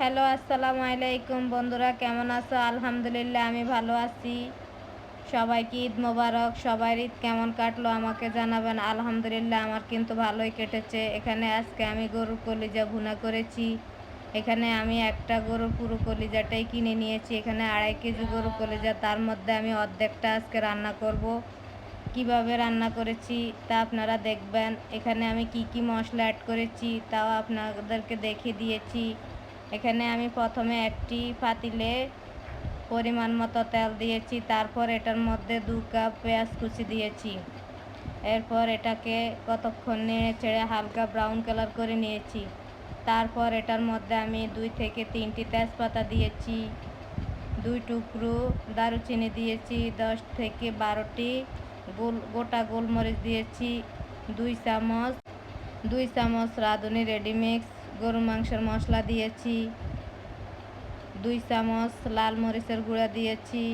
Hello, আসসালামু আলাইকুম। বন্ধুরা, কেমন আছো? আলহামদুলিল্লাহ, আমি ভালো আছি। সবাইকে ঈদ মোবারক, সবার ঈদ কেমন কাটলো আমাকে জানাবেন। আলহামদুলিল্লাহ, আমার কিন্তু ভালোই কেটেছে। এখানে আজকে আমি গরুর কলিজা ভুনা করেছি। এখানে আমি একটা গরুর পুরো কলিজাটাই কিনে নিয়েছি। এখানে আড়াই কেজি গরুর কলিজা, তার মধ্যে আমি অর্ধেকটা আজকে রান্না করব। কীভাবে রান্না করেছি তা আপনারা দেখবেন। এখানে আমি কি কি মশলা অ্যাড করেছি তাও আপনাদেরকে দেখে দিয়েছি। এখানে আমি প্রথমে একটি পাতিলে পরিমাণ মতো তেল দিয়েছি, তারপর এটার মধ্যে দু কাপ পেঁয়াজ কুচি দিয়েছি। এরপর এটাকে কতক্ষণ নেড়ে ছেড়ে হালকা ব্রাউন কালার করে নিয়েছি। তারপর এটার মধ্যে আমি দুই থেকে তিনটি তেজপাতা দিয়েছি, দুই টুকরো দারুচিনি দিয়েছি, দশ থেকে বারোটি গোল, গোটা গোলমরিচ দিয়েছি, দুই চামচ দুই চামচ রাঁধুনি রেডিমিক্স গরু মাংসের মশলা দিয়েছি, দুই চামচ লাল মরিচের গুঁড়া দিয়েছি,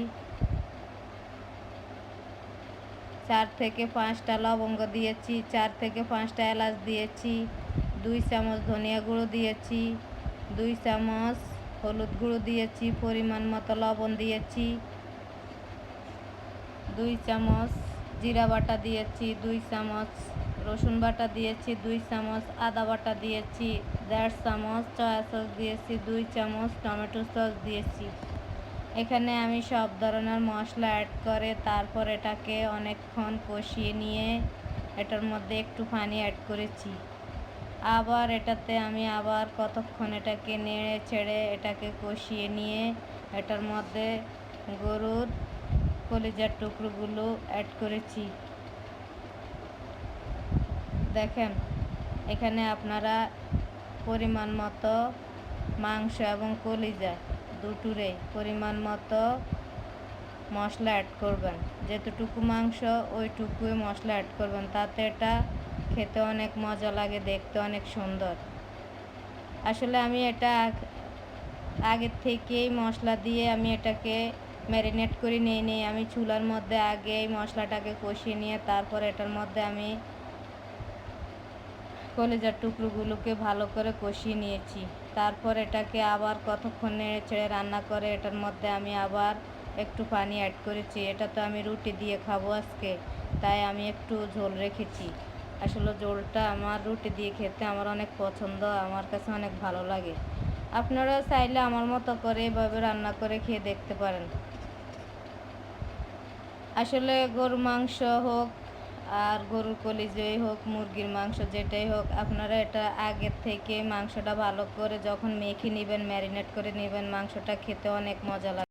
চার থেকে পাঁচটা লবঙ্গ দিয়েছি, চার থেকে পাঁচটা এলাচ দিয়েছি, দুই চামচ ধনিয়া গুঁড়ো দিয়েছি, দুই চামচ হলুদ গুঁড়ো দিয়েছি, পরিমাণ মতো লবণ দিয়েছি, দুই চামচ জিরা বাটা দিয়েছি, দুই চামচ রসুন বাটা দিয়েছি, দুই চামচ আদা বাটা দিয়েছি, দেড় চামচ চয়া সস দিয়েছি, দুই চামচ টমেটো সস দিয়েছি। এখানে আমি সব ধরনের মশলা অ্যাড করে তারপর এটাকে অনেকক্ষণ কষিয়ে নিয়ে এটার মধ্যে একটু পানি অ্যাড করেছি। আবার এটাতে আমি আবার কতক্ষণ এটাকে নেড়ে ছেড়ে এটাকে কষিয়ে নিয়ে এটার মধ্যে গরুর কলিজার টুকরোগুলো অ্যাড করেছি। দেখেন, এখানে আপনারা পরিমাণ মতো মাংস এবং কলিজা দুটুরে পরিমাণ মতো মশলা অ্যাড করবেন। যেতটুকু মাংস, ওইটুকুই মশলা অ্যাড করবেন। তাতে এটা খেতে অনেক মজা লাগে, দেখতে অনেক সুন্দর। আসলে আমি এটা আগের থেকেই মশলা দিয়ে আমি এটাকে ম্যারিনেট করে নিয়ে নিই। আমি চুলার মধ্যে আগে এই মশলাটাকে কষিয়ে নিয়ে তারপর এটার মধ্যে আমি কলেজার টুকরোগুলোকে ভালো করে কষিয়ে নিয়েছি। তারপর এটাকে আবার কতক্ষণ নেড়ে ছেড়ে রান্না করে, এটার মধ্যে আমি আবার একটু পানি অ্যাড করেছি। এটা তো আমি রুটি দিয়ে খাব আজকে, তাই আমি একটু ঝোল রেখেছি। আসলে ঝোলটা আমার রুটি দিয়ে খেতে আমার অনেক পছন্দ, আমার কাছে অনেক ভালো লাগে। আপনারা চাইলে আমার মতো করে এভাবে রান্না করে খেয়ে দেখতে পারেন। আসলে গরু মাংস হোক আর গরুর কলিজই হোক, মুরগির মাংস যেটাই হোক, আপনারা এটা আগের থেকে মাংসটা ভালো করে যখন মেখে নেবেন, ম্যারিনেট করে নেবেন, মাংসটা খেতে অনেক মজা লাগে।